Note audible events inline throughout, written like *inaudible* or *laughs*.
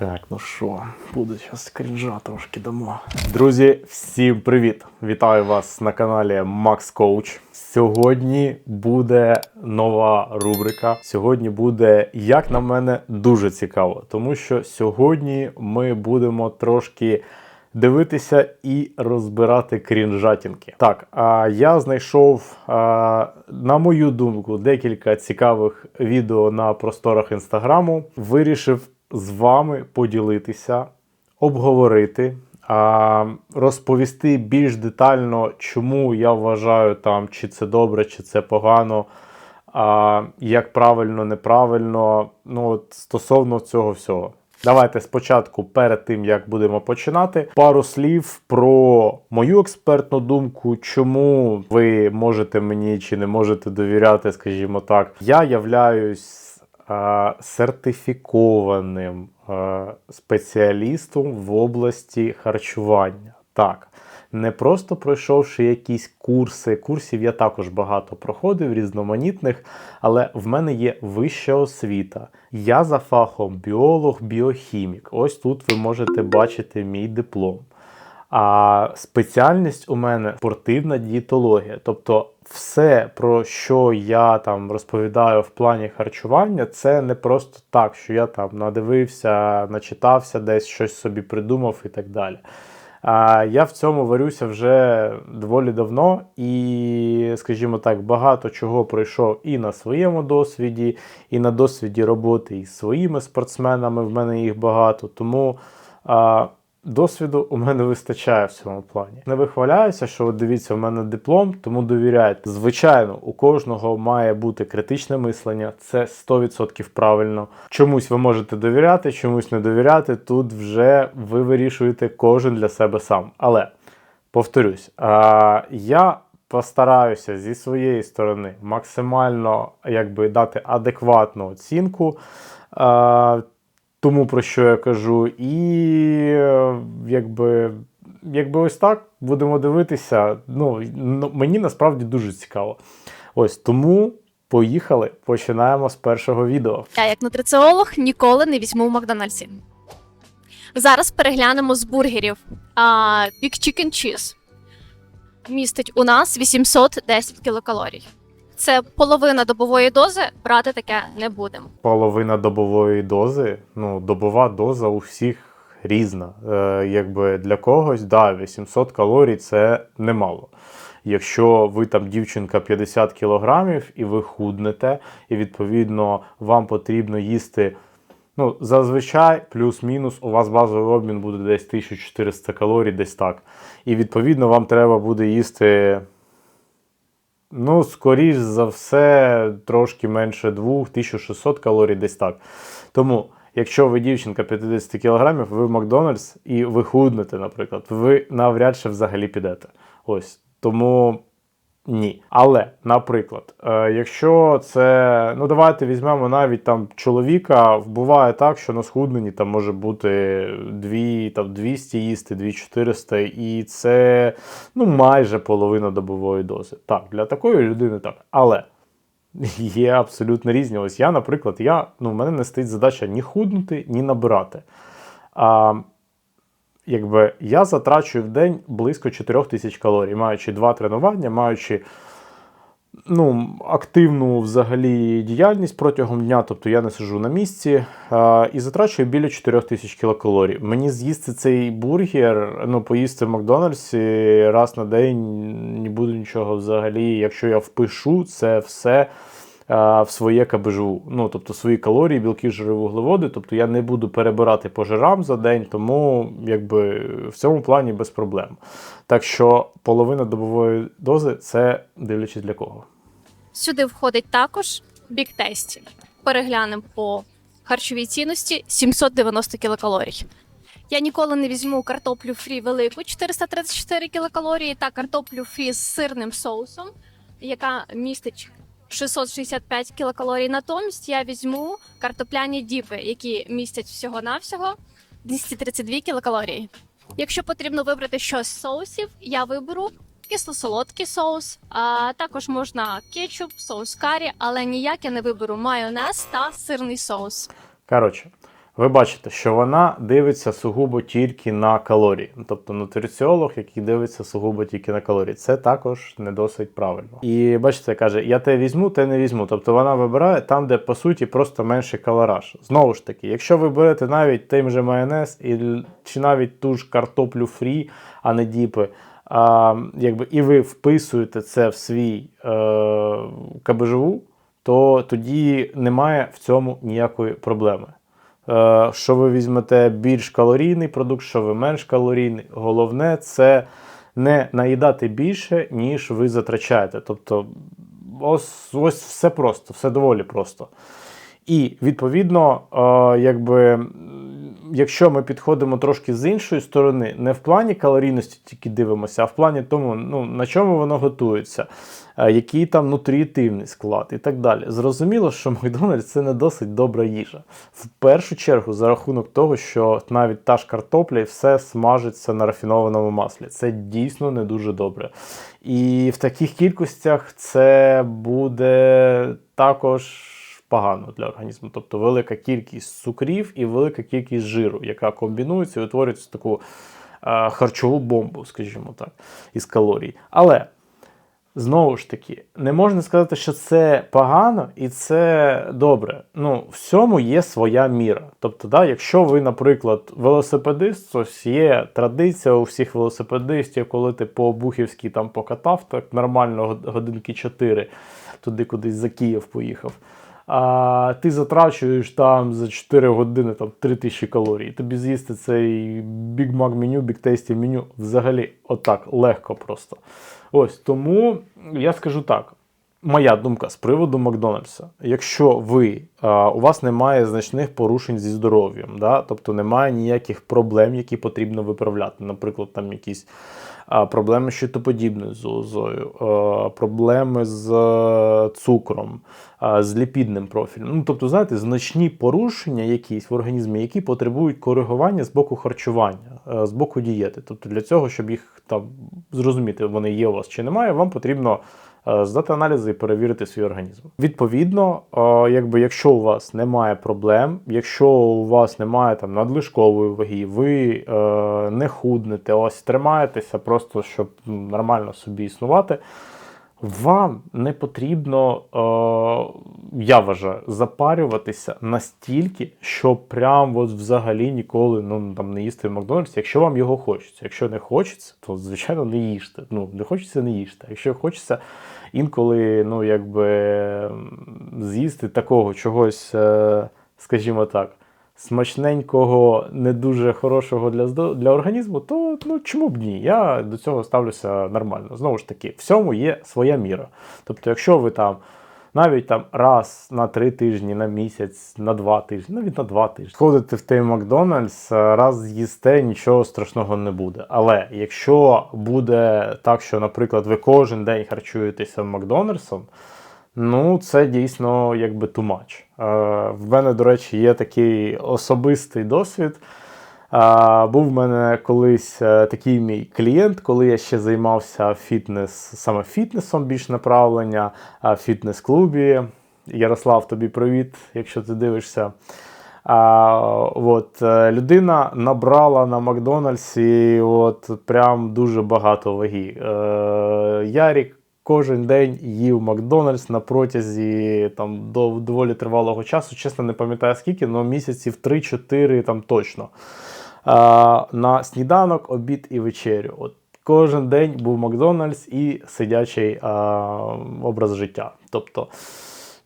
Так, ну що, буде зараз крінжа трошки дамо. Друзі, всім привіт! Вітаю вас на каналі Max Coach. Сьогодні буде нова рубрика. Сьогодні буде, як на мене, дуже цікаво, тому що сьогодні ми будемо трошки. Дивитися і розбирати крінжатінки. Так, а я знайшов, на мою думку, декілька цікавих відео на просторах інстаграму. Вирішив з вами поділитися, обговорити, розповісти більш детально, чому я вважаю там, чи це добре, чи це погано. Як правильно, неправильно, ну от стосовно цього всього. Давайте спочатку, перед тим як будемо починати, пару слів про мою експертну думку, чому ви можете мені чи не можете довіряти, скажімо так. Я являюсь сертифікованим е, спеціалістом в області харчування. Так. Не просто пройшовши якісь курси, курсів я також багато проходив, різноманітних, але в мене є вища освіта. Я за фахом біолог, біохімік. Ось тут ви можете бачити мій диплом. А спеціальність у мене спортивна дієтологія. Тобто, все, про що я там розповідаю в плані харчування, це не просто так, що я там надивився, начитався, десь щось собі придумав і так далі. А я в цьому варюся вже доволі давно, і, скажімо так, багато чого пройшов і на своєму досвіді, і на досвіді роботи із своїми спортсменами. В мене їх багато. Тому досвіду у мене вистачає в цьому плані. Не вихваляюся, що от дивіться, у мене диплом, тому довіряйте. Звичайно, у кожного має бути критичне мислення, це 100% правильно. Чомусь ви можете довіряти, чомусь не довіряти. Тут вже ви вирішуєте кожен для себе сам. Але повторюсь, я постараюся зі своєї сторони максимально якби дати адекватну оцінку. Тому про що я кажу, і е, якби, якби ось так будемо дивитися. Ну, ну, мені насправді дуже цікаво. Ось тому поїхали. Починаємо з першого відео. Я, як нутриціолог, ніколи не візьму в Макдональдсі. Зараз переглянемо з бургерів. Big Chicken Cheese містить у нас 810 кілокалорій. Це половина добової дози, брати таке не будемо. Половина добової дози. Ну, добова доза у всіх різна. Е, якби для когось, да, 800 калорій це немало. Якщо ви там дівчинка 50 кілограмів і ви худнете, і відповідно вам потрібно їсти. Ну, зазвичай, плюс-мінус, у вас базовий обмін буде десь 1400 калорій, десь так. І відповідно вам треба буде їсти. Ну, скоріш за все, трошки менше 2, 1600 калорій, десь так. Тому, якщо ви дівчинка 50 кг, ви в Макдональдс і ви худнете, наприклад, ви навряд чи взагалі підете. Ось. Тому ні. Але, наприклад, е, якщо це. Ну, давайте візьмемо навіть там чоловіка, буває так, що на схудненні там може бути 2, там, 200 їсти, 2400, і це ну, майже половина добової дози. Так, для такої людини так. Але. Є абсолютно різні. Ось я, наприклад, я, ну, в мене не стоїть задача ні худнути, ні набирати. А, якби я затрачую в день близько 4 тисяч калорій, маючи два тренування, маючи ну, активну взагалі діяльність протягом дня, тобто я не сиджу на місці, а, і затрачую біля 4 тисяч кілокалорій. Мені з'їсти цей бургер, ну, поїсти в Макдональдсі раз на день не буду нічого взагалі. Якщо я впишу це все в своє КБЖУ. Ну, тобто свої калорії, білки, жири, вуглеводи. Тобто я не буду перебирати по жирам за день, тому якби в цьому плані без проблем. Так що половина добової дози це дивлячись для кого. Сюди входить також Tasty. Переглянемо по харчовій цінності 790 кілокалорій. Я ніколи не візьму картоплю фрі велику 434 кілокалорії та картоплю фрі з сирним соусом, яка містить 665 кілокалорій. Натомість я візьму картопляні діпи, які містять всього-навсього 232 кілокалорії. Якщо потрібно вибрати щось з соусів, я виберу кисло-солодкий соус, а також можна кетчуп, соус карі, але ніяк я не виберу майонез та сирний соус. Коротше, ви бачите, що вона дивиться сугубо тільки на калорії. Тобто нутриціолог, який дивиться сугубо тільки на калорії. Це також не досить правильно. І бачите, каже: я те візьму, те не візьму. Тобто вона вибирає там, де по суті просто менший калораж. Знову ж таки, якщо ви берете навіть тим же майонез і, чи навіть ту ж картоплю фрі, а не діпи. А, якби, і ви вписуєте це в свій е, КБЖУ, то тоді немає в цьому ніякої проблеми. Е, що ви візьмете більш калорійний продукт, що ви менш калорійний. Головне це не наїдати більше, ніж ви затрачаєте. Тобто, ось, ось все просто, все доволі просто. І відповідно, е, якби, якщо ми підходимо трошки з іншої сторони, не в плані калорійності тільки дивимося, а в плані тому, ну, на чому воно готується, е, який там нутріїтивний склад і так далі. Зрозуміло, що Макдональдс це не досить добра їжа. В першу чергу, за рахунок того, що навіть та ж картопля і все смажиться на рафінованому маслі. Це дійсно не дуже добре. І в таких кількостях це буде також погано для організму. Тобто велика кількість цукрів і велика кількість жиру, яка комбінується і утворюється таку е, харчову бомбу, скажімо так, із калорій. Але знову ж таки, не можна сказати, що це погано і це добре. Ну, всьому є своя міра. Тобто, да, якщо ви, наприклад, велосипедист, ось є традиція у всіх велосипедистів, коли ти по Бухівській там покатав, так нормально годинки 4, туди кудись за Київ поїхав. А ти затрачуєш там за 4 години там 3000 калорій. Тобі з'їсти цей Big Mac меню, Big Tasty меню взагалі отак легко просто. Ось тому я скажу так. Моя думка з приводу Макдональдса. Якщо ви а, у вас немає значних порушень зі здоров'ям, да? тобто немає ніяких проблем, які потрібно виправляти, наприклад, там якісь проблеми з щитоподібною залозою, проблеми з е, цукром, з ліпідним профілем. Ну, тобто, знаєте, значні порушення якісь в організмі, які потребують коригування з боку харчування, е, з боку дієти. Тобто для цього, щоб їх там зрозуміти, вони є у вас чи немає, вам потрібно е, здати аналізи і перевірити свій організм. Відповідно, е, якби якщо у вас немає проблем, якщо у вас немає там надлишкової ваги, ви е, не худнете, ось тримаєтеся просто щоб нормально собі існувати. Вам не потрібно, е, я вважаю, запарюватися настільки, що прям от взагалі ніколи ну, там, не їсти в Макдональдсі, якщо вам його хочеться. Якщо не хочеться, то звичайно не їжте. Ну, не хочеться, не їжте. Якщо хочеться інколи, ну, якби з'їсти такого чогось, е, скажімо так, смачненького, не дуже хорошого для, для організму, то ну, чому б ні? Я до цього ставлюся нормально. Знову ж таки, всьому є своя міра. Тобто, якщо ви там навіть там раз на три тижні, на місяць, на два тижні, навіть на два тижні. Ходите в той Макдональдс, е, раз з'їсте, нічого страшного не буде. Але якщо буде так, що, наприклад, ви кожен день харчуєтеся Макдональдсом, ну це дійсно якби too much. Е, в мене, до речі, є такий особистий досвід. А, був в мене колись е, такий мій клієнт, коли я ще займався фітнес, саме фітнесом більш направлення, фітнес-клубі. Ярослав, тобі привіт, якщо ти дивишся. А, от, е, людина набрала на Макдональдсі от, прям дуже багато ваги. Е, Ярік кожен день їв Макдональдс на протязі там, до доволі тривалого часу. Чесно, не пам'ятаю скільки, але місяців 3-4 там точно. А, на сніданок, обід і вечерю. От кожен день був Макдональдс і сидячий а, образ життя. Тобто,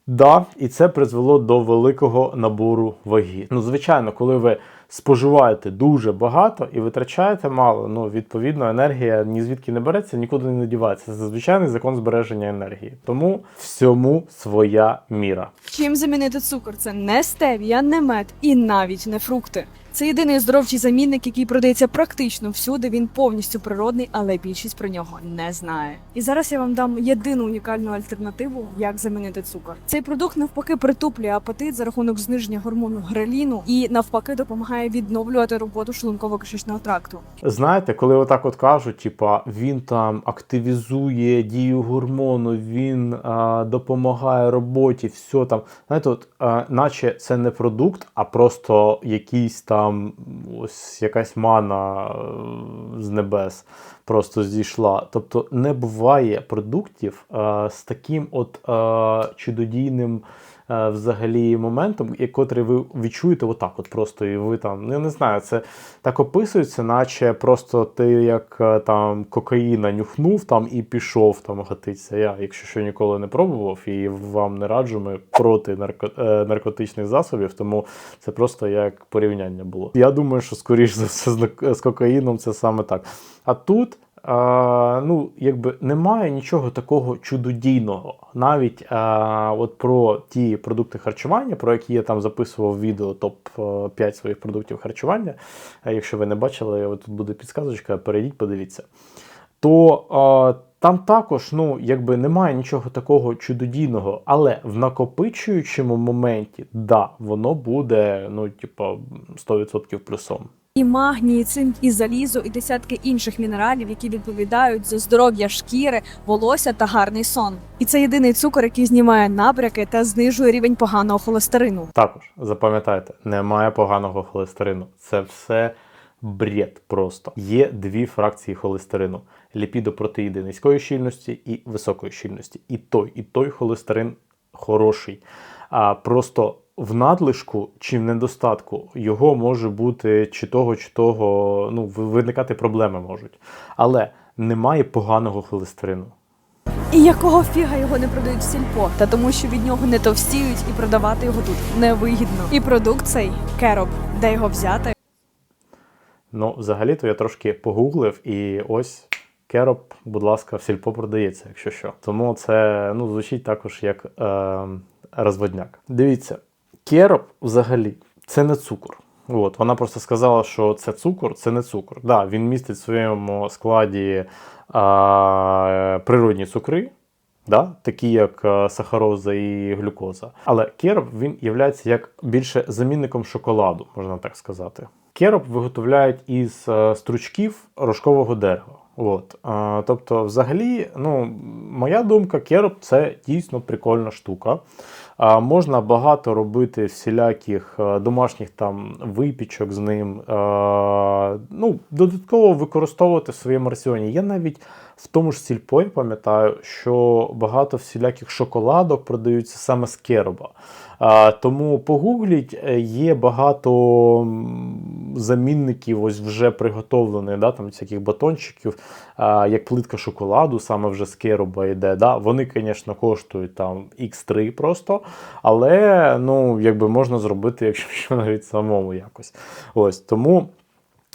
да, і це призвело до великого набору ваги. Ну, звичайно, коли ви споживаєте дуже багато і витрачаєте мало, ну відповідно енергія ні звідки не береться, нікуди не дівається. Це звичайний закон збереження енергії. Тому всьому своя міра. Чим замінити цукор? Це не стевія, не мед і навіть не фрукти. Це єдиний оздоровчий замінник, який продається практично всюди. Він повністю природний, але більшість про нього не знає. І зараз я вам дам єдину унікальну альтернативу, як замінити цукор. Цей продукт навпаки притуплює апетит за рахунок зниження гормону греліну і навпаки допомагає відновлювати роботу шлунково-кишечного тракту. Знаєте, коли отак от кажуть, типа він там активізує дію гормону, він а, допомагає роботі, все там. Знаєте, от, а, наче це не продукт, а просто якийсь там ось якась мана е, з небес просто зійшла. Тобто не буває продуктів а, з таким от а, чудодійним. е, Взагалі моментом, котрий ви відчуєте отак, от просто, і ви там, ну я не знаю, це так описується, наче просто ти як е, там кокаїна нюхнув там і пішов там гатитися. Я, якщо що ніколи не пробував і вам не раджу, ми проти нарко, е, наркотичних засобів, тому це просто як порівняння було. Я думаю, що скоріш за все з кокаїном це саме так. А тут. А, ну, якби немає нічого такого чудодійного. Навіть а, от про ті продукти харчування, про які я там записував відео топ 5 своїх продуктів харчування. Якщо ви не бачили, тут буде підсказочка, перейдіть, подивіться. То там також ну, якби немає нічого такого чудодійного, але в накопичуючому моменті, да, воно буде, ну, типа, 100% плюсом. І магній, і цинк, і залізо, і десятки інших мінералів, які відповідають за здоров'я шкіри, волосся та гарний сон. І це єдиний цукор, який знімає набряки та знижує рівень поганого холестерину. Також запам'ятайте, немає поганого холестерину. Це все бред просто. Є дві фракції холестерину: ліпідопротеїди низької щільності і високої щільності. І той, і той холестерин хороший. А просто в надлишку чи в недостатку його може бути чи того, чи того, ну, виникати проблеми можуть. Але немає поганого холестерину. І якого фіга його не продають в сільпо? Та тому, що від нього не товстіють і продавати його тут невигідно. І продукт цей кероб, де його взяти? Ну, взагалі-то я трошки погуглив, і ось кероп, будь ласка, в сільпо продається, якщо що. Тому це ну, звучить також як е, розводняк. Дивіться, кероп взагалі це не цукор. От, вона просто сказала, що це цукор, це не цукор. Да, він містить в своєму складі е, природні цукри, да, такі як е, сахароза і глюкоза. Але кероп він є як більше замінником шоколаду, можна так сказати. Кероп виготовляють із е, стручків рожкового дерева. От. А, тобто, взагалі, ну, моя думка, кероп це дійсно прикольна штука. А, можна багато робити всіляких е, домашніх там випічок з ним. А, ну, додатково використовувати в своєму раціоні. Я навіть в тому ж сільпо я пам'ятаю, що багато всіляких шоколадок продаються саме з кероба. Тому погугліть, е, є багато замінників, ось вже приготовлених, да, там всяких батончиків, як плитка шоколаду, саме вже з кероба йде. Да. Вони, звісно, коштують там X3 просто, але ну, якби можна зробити, *laughs* якщо навіть самому якось. Ось тому.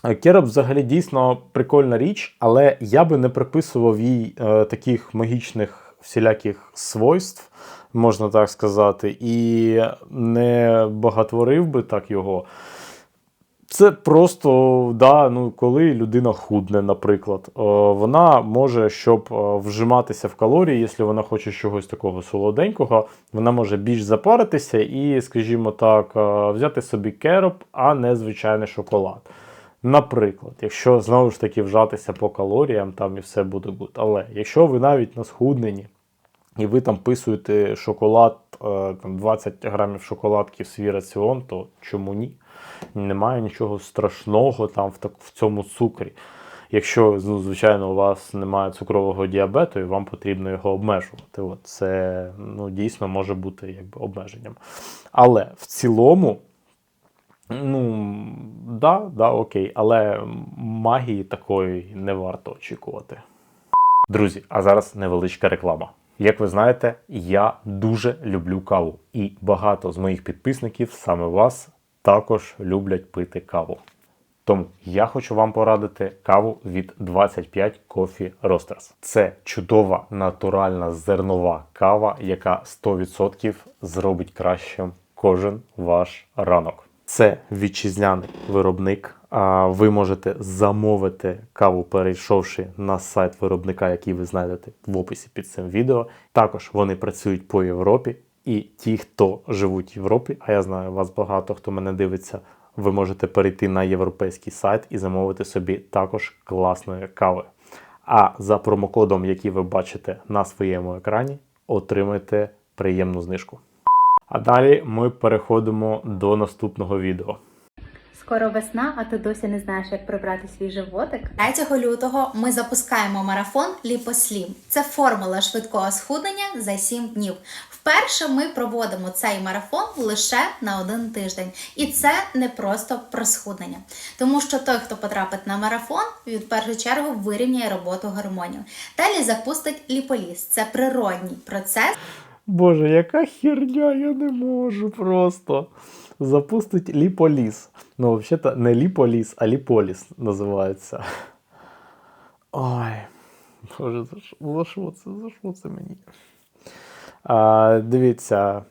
Е, Кероб взагалі дійсно прикольна річ, але я би не приписував їй е, таких магічних всіляких свойств, можна так сказати, і не багатворив би так його. Це просто, да, ну, коли людина худне, наприклад, е, вона може, щоб е, вжиматися в калорії, якщо вона хоче чогось такого солоденького, вона може більш запаритися і, скажімо так, взяти собі кероп, а не звичайний шоколад. Наприклад, якщо знову ж таки вжатися по калоріям, там і все буде гуд. Але якщо ви навіть на схудненні, і ви там писуєте шоколад, е, там 20 грамів шоколадки в свій раціон, то чому ні? Немає нічого страшного там в, так, в цьому цукрі. Якщо, ну, звичайно, у вас немає цукрового діабету і вам потрібно його обмежувати. От це ну, дійсно може бути якби, обмеженням. Але в цілому, ну, да, да, окей, але магії такої не варто очікувати. Друзі, а зараз невеличка реклама. Як ви знаєте, я дуже люблю каву, і багато з моїх підписників, саме вас, також люблять пити каву. Тому я хочу вам порадити каву від 25 Coffee Roasters. Це чудова натуральна зернова кава, яка 100% зробить кращим кожен ваш ранок. Це вітчизняний виробник. А ви можете замовити каву, перейшовши на сайт виробника, який ви знайдете в описі під цим відео. Також вони працюють по Європі. І ті, хто живуть в Європі, а я знаю вас багато, хто мене дивиться, ви можете перейти на європейський сайт і замовити собі також класної кави. А за промокодом, який ви бачите на своєму екрані, отримайте приємну знижку. А далі ми переходимо до наступного відео. Скоро весна, а ти досі не знаєш, як прибрати свій животик. 3 лютого ми запускаємо марафон Ліпослім. Це формула швидкого схуднення за 7 днів. Вперше ми проводимо цей марафон лише на один тиждень, і це не просто про схуднення, тому що той, хто потрапить на марафон, від в першу чергу вирівняє роботу гормонів. Далі запустить ліполіз. Це природній процес. Боже, яка херня, я не можу просто. Запустить ліполіс. Ну, взагалі, не ліполіс, а ліполіс називається. Ой. Боже, за що, це? За що це мені? А, дивіться.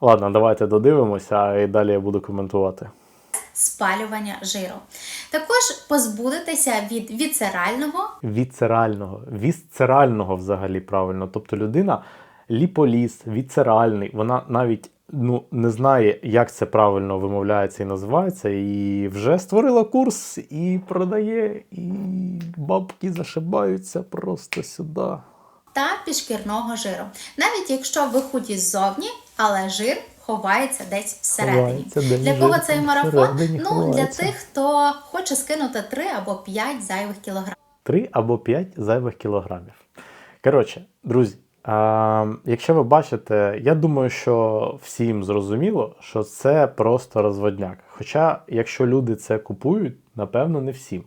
Ладно, давайте додивимося, і далі я буду коментувати. Спалювання жиру. Також позбудетеся від віцерального Віцерального, вісцерального взагалі правильно. Тобто людина ліполіс, віцеральний, вона навіть ну, не знає, як це правильно вимовляється і називається, і вже створила курс і продає, і бабки зашибаються просто сюди. та пішкірного жиру. Навіть якщо ви худі ззовні, але жир ховається десь всередині. Ховається Для кого цей марафон? Ну, для тих, хто хоче скинути 3 або 5 зайвих кілограмів. 3 або 5 зайвих кілограмів. Коротше, друзі, а, якщо ви бачите, я думаю, що всім зрозуміло, що це просто розводняк. Хоча, якщо люди це купують, напевно, не всім.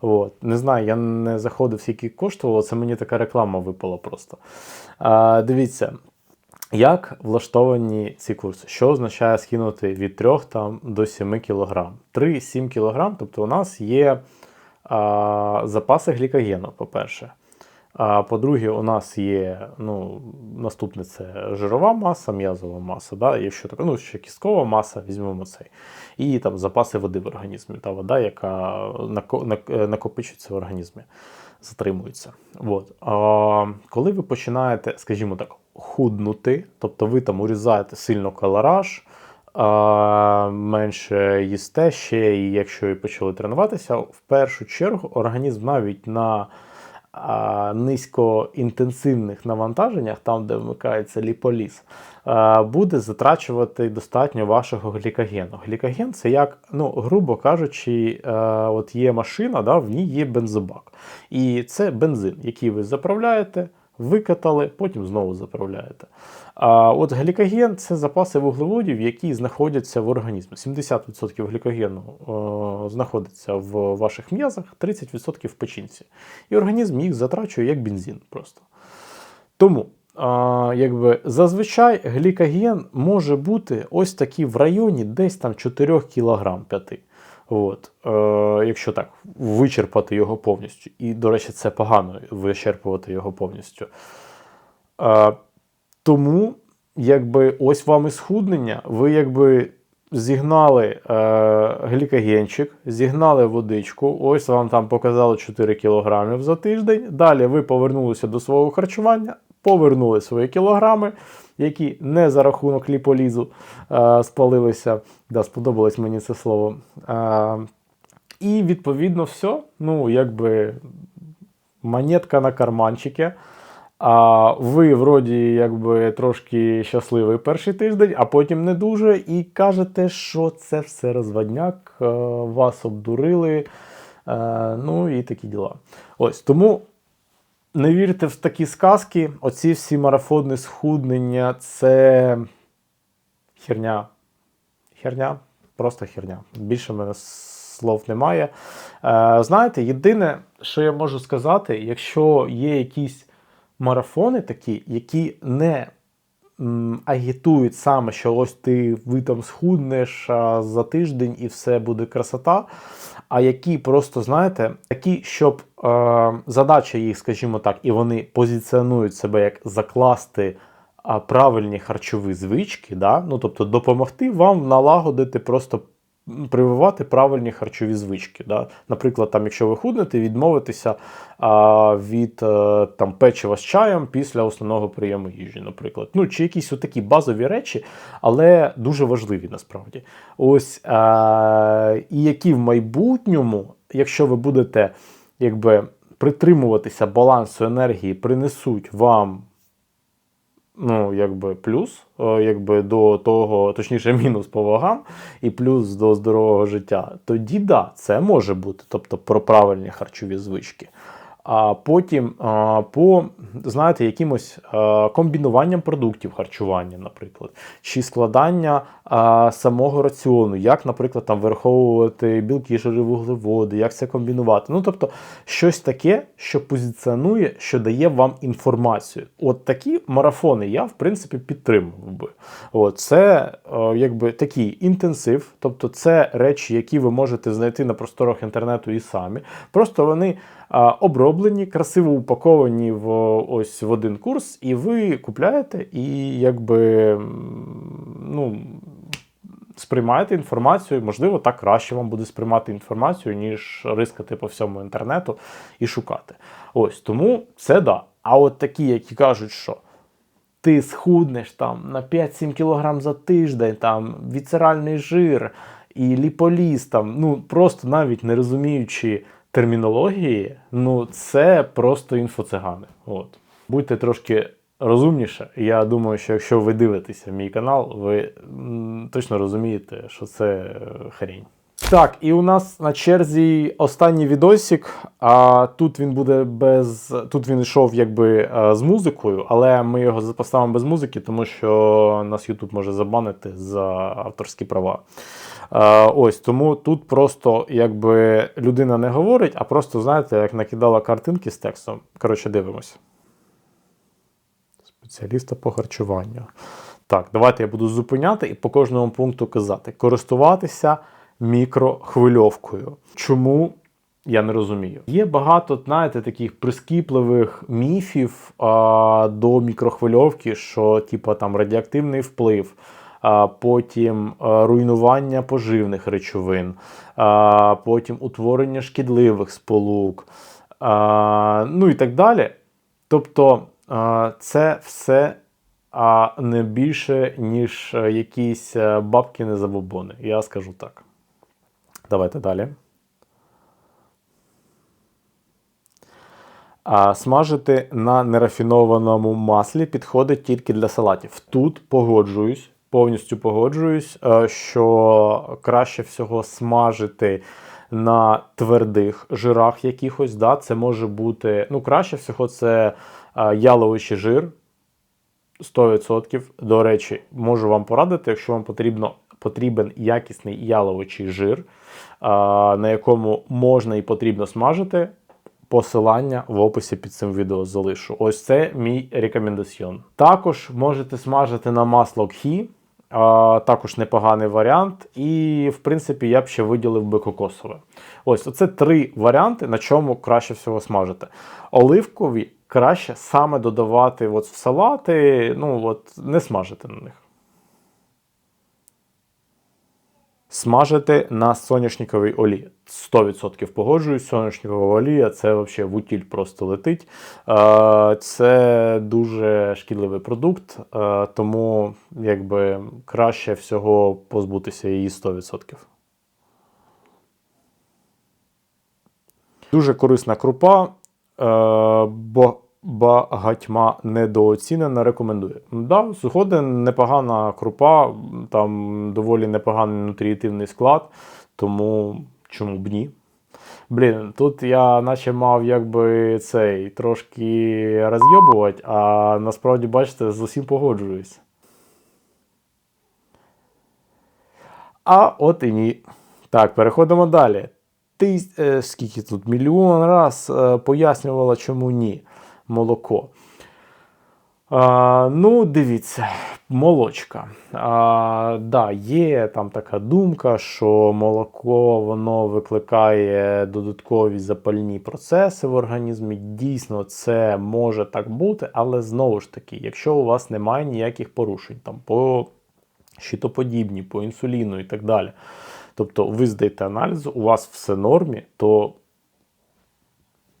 От. Не знаю, я не заходив, скільки коштувало, це мені така реклама випала просто. А, дивіться, як влаштовані ці курси? Що означає скинути від 3 там, до 7 кг? 3-7 кг, тобто у нас є а, запаси глікогену, по-перше. А по-друге, у нас є ну, наступне це жирова маса, м'язова маса, да? якщо так, ну, ще кісткова маса, візьмемо цей. І там запаси води в організмі, та вода, яка накопичується в організмі, затримується. От. А, коли ви починаєте, скажімо так, худнути, тобто ви там урізаєте сильно калораж, менше їсте ще, і якщо і почали тренуватися, в першу чергу організм навіть на низькоінтенсивних навантаженнях, там, де вмикається ліполіз, буде затрачувати достатньо вашого глікогену. Глікоген це як, ну, грубо кажучи, от є машина, да, в ній є бензобак. І це бензин, який ви заправляєте, викатали, потім знову заправляєте. А от глікоген це запаси вуглеводів, які знаходяться в організмі. 70% глікогену е, знаходиться в ваших м'язах, 30% в печінці. І організм їх затрачує як бензин просто. Тому, а, якби зазвичай глікоген може бути ось такий в районі десь там 4 кг 5. От, е, якщо так, вичерпати його повністю. І, до речі, це погано вичерпувати його повністю. Е, тому, якби ось вам і схуднення, ви якби зігнали е, глікогенчик, зігнали водичку, ось вам там показали 4 кг за тиждень. Далі ви повернулися до свого харчування, повернули свої кілограми, які не за рахунок ліполізу е, спалилися. Да, сподобалось мені це слово. Е, і відповідно все. Ну, якби монетка на карманчики. А ви вроді якби трошки щасливий перший тиждень, а потім не дуже, і кажете, що це все розводняк, е, вас обдурили. е, Ну і такі діла. Ось тому не вірте в такі сказки. Оці всі марафони схуднення це херня. Херня, просто херня. Більше в мене слов немає. Е, знаєте, єдине, що я можу сказати, якщо є якісь марафони такі, які не м, агітують саме, що ось ти ви там схуднеш а, за тиждень і все буде красота. А які просто, знаєте, такі, щоб е, задача їх, скажімо так, і вони позиціонують себе як закласти правильні харчові звички, да? ну, тобто допомогти вам налагодити просто прививати правильні харчові звички. Да? Наприклад, там, якщо ви худнете, відмовитися а, від е, там, печива з чаєм після основного прийому їжі, наприклад. Ну, чи якісь такі базові речі, але дуже важливі насправді. Ось е, і які в майбутньому, якщо ви будете якби, притримуватися балансу енергії, принесуть вам ну, якби плюс, е, якби до того, точніше, *laughs* мінус по вагам, і плюс до здорового життя, тоді да, це може бути, тобто про правильні харчові звички. А потім по знаєте, якимось комбінуванням продуктів харчування, наприклад, чи складання самого раціону, як, наприклад, там вираховувати білки, жири, вуглеводи, як це комбінувати. Ну, тобто, щось таке, що позиціонує, що дає вам інформацію. От такі марафони я, в принципі, підтримував би. От, це е, якби такий інтенсив, тобто це речі, які ви можете знайти на просторах інтернету і самі. Просто вони оброблені, красиво упаковані в ось в один курс, і ви купляєте і якби ну. Сприймаєте інформацію, можливо, так краще вам буде сприймати інформацію, ніж рискати по всьому інтернету і шукати. Ось тому це да. А от такі, які кажуть, що ти схуднеш там на 5-7 кг за тиждень, там віцеральний жир і ліполіз, там, ну просто навіть не розуміючи термінології, ну це просто інфоцигани. От. Будьте трошки розумніше. Я думаю, що якщо ви дивитеся мій канал, ви точно розумієте, що це е, хрінь. Так, і у нас на черзі останній відосик. А тут він буде без. Тут він йшов якби е, з музикою, але ми його поставимо без музики, тому що нас YouTube може забанити за авторські права. Ось тому тут просто якби людина не говорить, а просто, знаєте, як накидала картинки з текстом. Коротше, дивимося. Спеціаліста по харчуванню. Так, давайте я буду зупиняти і по кожному пункту казати. Користуватися мікрохвильовкою. Чому? Я не розумію. Є багато, знаєте, таких прискіпливих міфів а, до мікрохвильовки, що, типу, там радіоактивний вплив, потім руйнування поживних речовин, потім утворення шкідливих сполук, ну і так далі. Тобто, це все не більше, ніж е, якісь е, бабкіни забобони. Я скажу так. Давайте далі. А смажити на нерафінованому маслі підходить тільки для салатів. Тут погоджуюсь, повністю погоджуюсь, е, що краще всього смажити на твердих жирах якихось. Да? Це може бути, ну, краще всього, це е, яловичий жир. 100%. До речі, можу вам порадити, якщо вам потрібно, потрібен якісний яловичий жир, а, на якому можна і потрібно смажити. Посилання в описі під цим відео залишу. Ось це мій рекомендаціон. Також можете смажити на масло кхі, також непоганий варіант. І, в принципі, я б ще виділив би кокосове. Ось оце три варіанти, на чому краще всього смажити. Оливкові краще саме додавати от в салати, ну от не смажити на них. Смажити на соняшниковій олії. 100% погоджуюсь, соняшникова олія це взагалі в утіль просто летить. Це дуже шкідливий продукт, тому якби краще всього позбутися її 100%. Дуже корисна крупа, бо багатьма недооцінена, рекомендую. Да, згоден, непогана крупа, там доволі непоганий нутріативний склад, тому чому б ні? Блін, тут я наче мав якби цей трошки розйобувати, а насправді, бачите, з усім погоджуюсь. А от і ні. Так, переходимо далі. Ти е, скільки тут мільйон раз е, пояснювала, чому ні. Молоко. А, ну, дивіться, молочка. А, да, є там така думка, що молоко воно викликає додаткові запальні процеси в організмі. Дійсно, це може так бути, але знову ж таки, якщо у вас немає ніяких порушень там по щитоподібні, по інсуліну і так далі. Тобто ви здаєте аналіз, у вас все нормі, то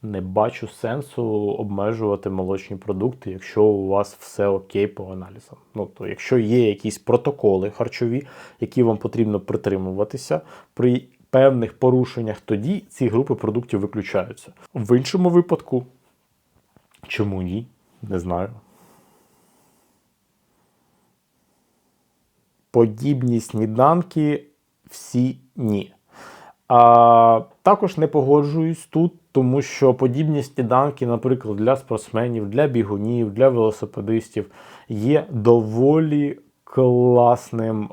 не бачу сенсу обмежувати молочні продукти, якщо у вас все окей по аналізам. Ну, то якщо є якісь протоколи харчові, які вам потрібно притримуватися, при певних порушеннях, тоді ці групи продуктів виключаються. В іншому випадку, чому ні? Не знаю. Подібні сніданки всі ні. А, також не погоджуюсь тут, тому що подібні сніданки, наприклад, для спортсменів, для бігунів, для велосипедистів є доволі класним е,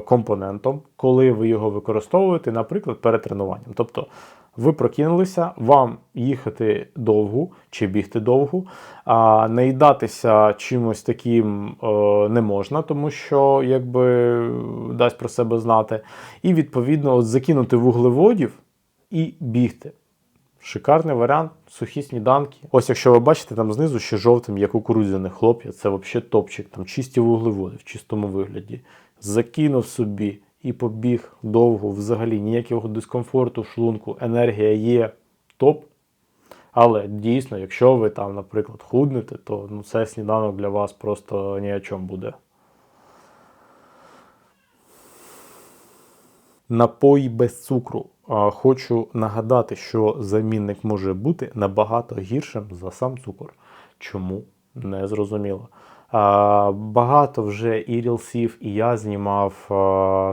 компонентом, коли ви його використовуєте, наприклад, перед тренуванням. Тобто ви прокинулися, вам їхати довгу чи бігти довгу, а наїдатися чимось таким е, не можна, тому що якби дасть про себе знати. І відповідно от закинути вуглеводів і бігти. Шикарний варіант, сухі сніданки. Ось якщо ви бачите, там знизу ще жовтим є кукурудзяне хлоп'я, це взагалі топчик, там чисті вуглеводи в чистому вигляді. Закинув собі і побіг довго, взагалі ніякого дискомфорту в шлунку, енергія є топ. Але дійсно, якщо ви там, наприклад, худнете, то ну, це сніданок для вас просто ні о чому буде. Напої без цукру. Хочу нагадати, що замінник може бути набагато гіршим за сам цукор. Чому? Не зрозуміло. Багато вже і рілсів, і я знімав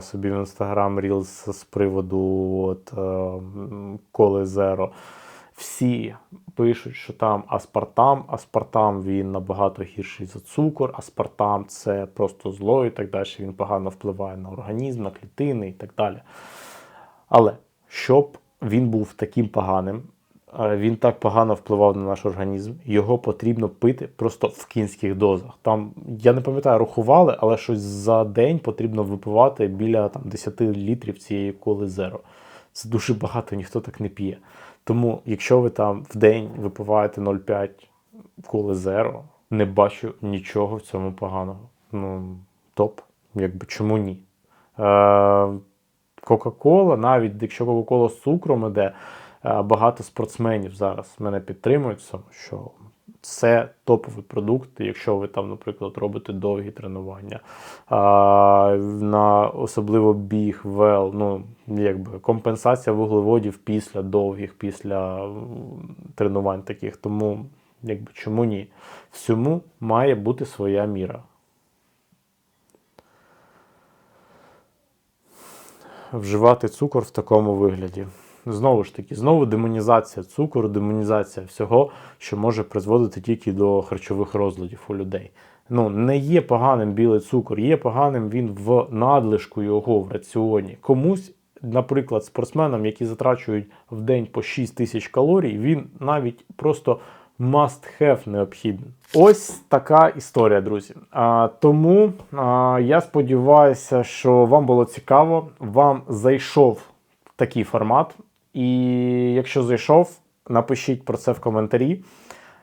собі в інстаграм рілс з приводу от, е, коли зеро. Всі пишуть, що там аспартам. Аспартам він набагато гірший за цукор. Аспартам це просто зло і так далі. Він погано впливає на організм, на клітини і так далі. Але щоб він був таким поганим, е, він так погано впливав на наш організм, його потрібно пити просто в кінських дозах. Там, я не пам'ятаю, рахували, але щось за день потрібно випивати біля там, 10 літрів цієї коли зеро. Це дуже багато, ніхто так не п'є. Тому, якщо ви там в день випиваєте 0,5 коли зеро, не бачу нічого в цьому поганого. Ну, топ. Якби чому ні? Е, Кока-Кола, навіть якщо Кока-Кола з цукром іде, е, багато спортсменів зараз мене підтримують, в цьому, що це топовий продукт, якщо ви там, наприклад, робите довгі тренування, а, на особливо біг, вел, ну, якби компенсація вуглеводів після довгих, після тренувань таких. Тому, якби чому ні? Всьому має бути своя міра. Вживати цукор в такому вигляді. Знову ж таки, знову демонізація цукору, демонізація всього, що може призводити тільки до харчових розладів у людей. Ну, не є поганим білий цукор, є поганим він в надлишку його в раціоні. Комусь, наприклад, спортсменам, які затрачують в день по 6 тисяч калорій, він навіть просто must have необхідний. Ось така історія, друзі. А, тому а, я сподіваюся, що вам було цікаво, вам зайшов такий формат. І якщо зайшов, напишіть про це в коментарі.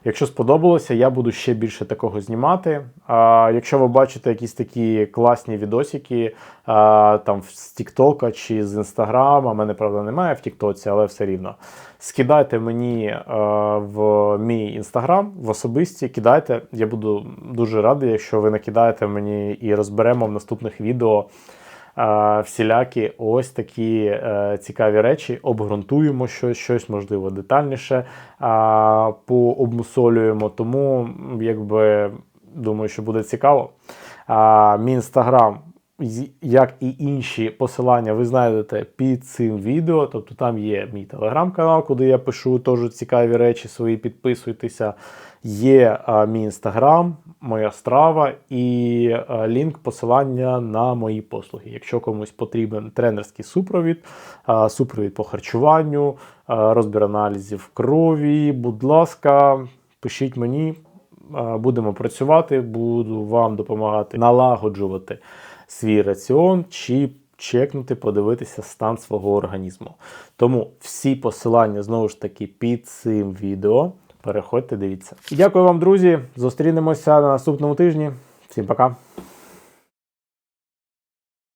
Якщо сподобалося, я буду ще більше такого знімати. А, якщо ви бачите якісь такі класні відосики а, там з Тіктока чи з Інстаграма, мене правда немає в Тіктоці, але все рівно. Скидайте мені а, в мій інстаграм в особисті, кидайте. Я буду дуже радий, якщо ви накидаєте мені і розберемо в наступних відео всілякі ось такі е, цікаві речі, обґрунтуємо щось, щось можливо детальніше пообмусолюємо. Тому, якби думаю, що буде цікаво. Мій інстаграм. Як і інші посилання, ви знайдете під цим відео. Тобто там є мій телеграм-канал, куди я пишу теж цікаві речі свої, підписуйтеся. Є а, мій інстаграм, моя страва і а, лінк посилання на мої послуги. Якщо комусь потрібен тренерський супровід, а, супровід по харчуванню, а, розбір аналізів крові. Будь ласка, пишіть мені, а, будемо працювати, буду вам допомагати налагоджувати свій раціон чи чекнути, подивитися стан свого організму. Тому всі посилання знову ж таки під цим відео. Переходьте, дивіться. і Дякую вам, друзі. Зустрінемося на наступному тижні. Всім пока.